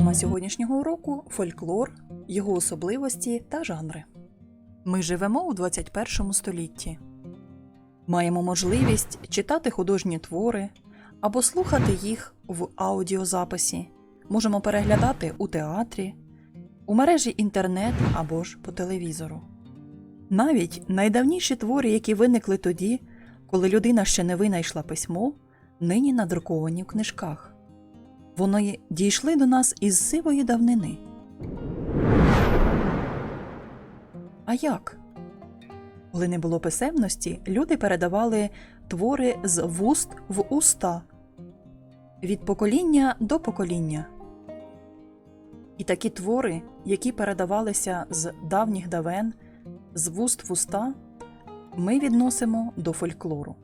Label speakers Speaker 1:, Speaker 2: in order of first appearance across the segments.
Speaker 1: Тема сьогоднішнього уроку фольклор, його особливості та жанри. Ми живемо у 21 столітті. Маємо можливість читати художні твори або слухати їх в аудіозаписі. Можемо переглядати у театрі, у мережі інтернет або ж по телевізору. Навіть найдавніші твори, які виникли тоді, коли людина ще не винайшла письмо, нині надруковані в книжках. Вони дійшли до нас із сивої давнини. А як? Коли не було писемності, люди передавали твори з вуст в уста від покоління до покоління. І такі твори, які передавалися з давніх давен, з вуст в уста, ми відносимо до фольклору.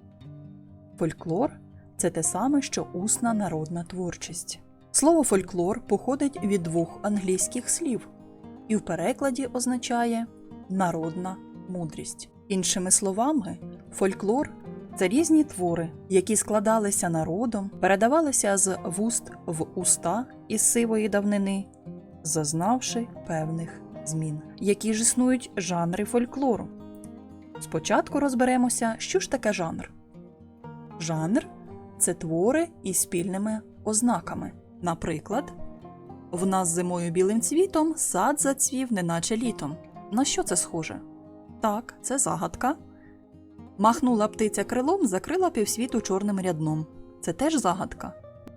Speaker 1: Фольклор це те саме, що усна народна творчість. Слово фольклор походить від двох англійських слів і в перекладі означає народна мудрість. Іншими словами, фольклор це різні твори, які складалися народом, передавалися з вуст в уста із сивої давнини, зазнавши певних змін. Які ж існують жанри фольклору? Спочатку розберемося, що ж таке жанр. Жанр це твори із спільними ознаками. Наприклад, в нас зимою білим цвітом сад зацвів, неначе літом. На що це схоже? Так, це загадка. Махнула птиця крилом, закрила півсвіту чорним рядном. Це теж загадка.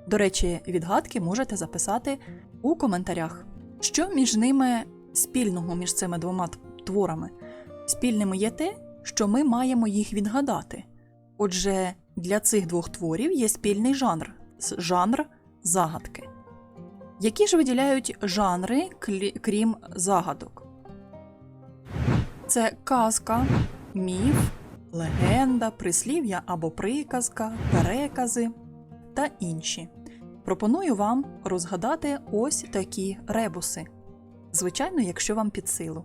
Speaker 1: До речі, відгадки можете записати у коментарях. Що між ними спільного між цими двома творами? Спільним є те, що ми маємо їх відгадати. Отже, для цих двох творів є спільний жанр жанр загадки. Які ж виділяють жанри, крім загадок? Це казка, міф, легенда, прислів'я або приказка, перекази та інші. Пропоную вам розгадати ось такі ребуси. Звичайно, якщо вам під силу.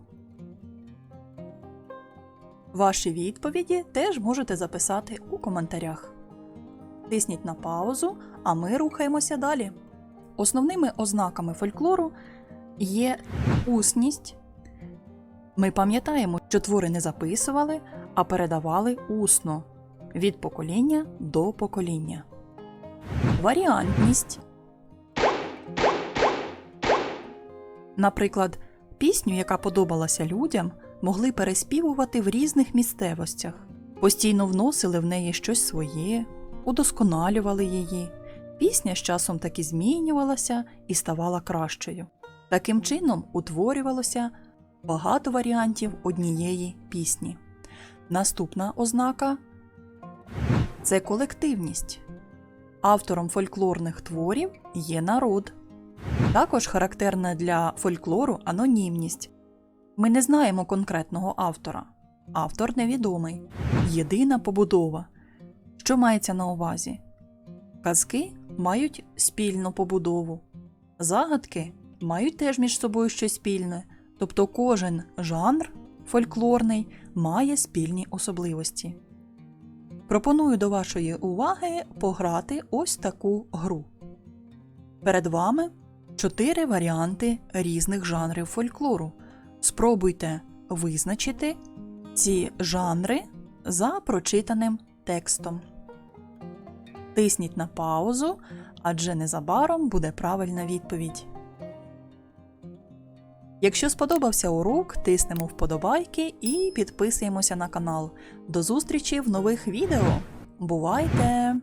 Speaker 1: Ваші відповіді теж можете записати у коментарях. Тисніть на паузу, а ми рухаємося далі. Основними ознаками фольклору є усність. Ми пам'ятаємо, що твори не записували, а передавали усно від покоління до покоління. Варіантність. Наприклад, пісню, яка подобалася людям, могли переспівувати в різних місцевостях, постійно вносили в неї щось своє, удосконалювали її. Пісня з часом таки змінювалася і ставала кращою. Таким чином утворювалося багато варіантів однієї пісні. Наступна ознака це колективність. Автором фольклорних творів є народ. Також характерна для фольклору анонімність. Ми не знаємо конкретного автора. Автор невідомий. Єдина побудова. Що мається на увазі? Казки мають спільну побудову. Загадки мають теж між собою щось спільне, тобто кожен жанр фольклорний має спільні особливості. Пропоную до вашої уваги пограти ось таку гру. Перед вами чотири варіанти різних жанрів фольклору. Спробуйте визначити ці жанри за прочитаним текстом. Тисніть на паузу, адже незабаром буде правильна відповідь. Якщо сподобався урок, тиснемо вподобайки і підписуємося на канал. До зустрічі в нових відео. Бувайте!